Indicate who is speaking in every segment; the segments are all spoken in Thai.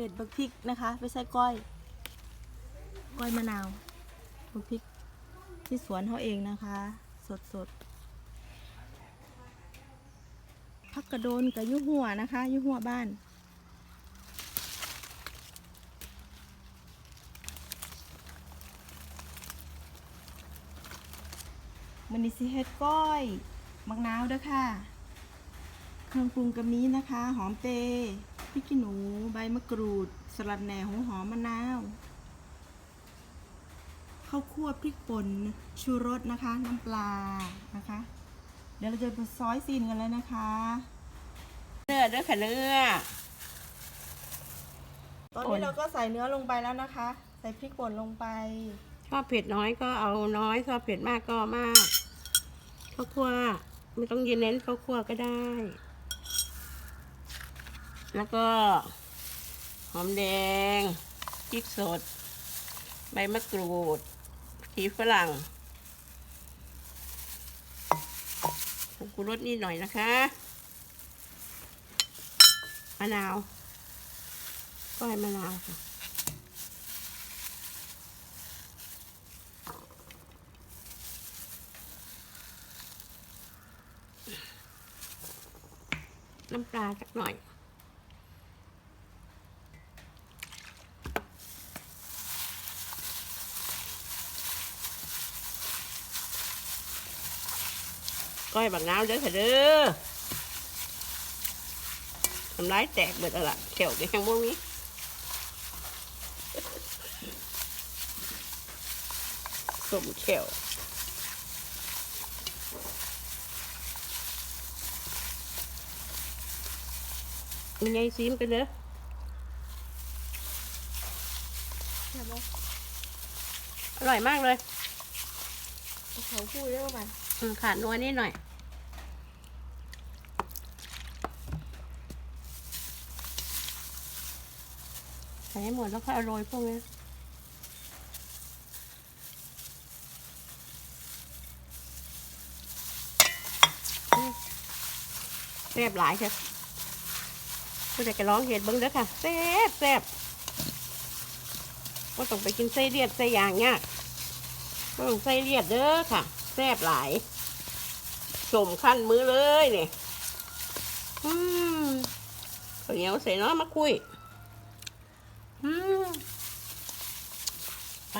Speaker 1: เด็ดบักพริกนะคะไปใส่ก้อย ก้อยมะนาวบักพริกที่สวนเขาเองนะคะ สดสดๆผักกระโดนกับยุหัวนะคะยุหัวบ้านมันนี้สิเฮ็ดก้อยมักนาวด้อค่ะ เครื่องปรุงกะมีนะคะ หอมเปรย์ พริกขี้หนู ใบมะกรูด สลัดแหน่หัวหอมมะนาวข้าวคั่วพริกป่นชูรสนะคะ น้ำปลานะคะ เดี๋ยวเราจะไปซอยซีนกันแล้วนะคะ
Speaker 2: เนื้อเด้อค่ะเนื้อ
Speaker 1: ตอนนี้เราก็ใส่เนื้อลงไปแล้วนะคะ ใส่พริกป่นลงไป
Speaker 2: ชอบเผ็ดน้อยก็เอาน้อยชอบเผ็ดมากก็มากข้าวคั่วไม่ต้องเย็นเน้นข้าวคั่วก็ได้ แล้วก็หอมแดงพริกสด ใบมะกรูดขีฝรั่งผงชูรสนิดหน่อยนะคะมะนาวก้อยมะนาวค่ะน้ำปลาสักหน่อย ก้อยบักน้าวเด้อค่ะเด้อทำร้ายแตกเบิดแล้วล่ะเขียวกันยังบ่มีสมเขียวมีไงซีมกันเด้ออร่อยมากเลย
Speaker 1: เขาพูดได้ว่ามัน
Speaker 2: อืมขาดนัวนิดหน่อย ใส่ให้หมดแล้วค่อยเอาโรยพวกนี้แซ่บหลายใช่ก็จะร้องเห็ดเบิ้งเด้อค่ะแซ่บแซ่บก็ต้องไปกินไส้เลียดไส้ยางเนี่ยต้องไส้เลียดเด้อค่ะแซ่บหลายสมขั้นมือเลยเนี่ยอืมข้าวเหนียวใส่น้อยมาคุย อืมไป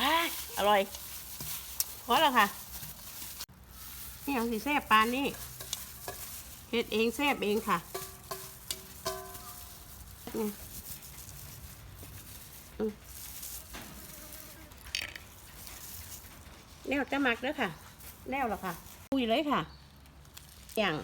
Speaker 2: อร่อยพอแล้วค่ะนี่ยังสีแซ่บปานนี่เฮ็ดเองแซ่บเองค่ะนี่อืมแนวจะหมักแล้วค่ะแนวแล้วค่ะ คุยเลยค่ะ อย่าง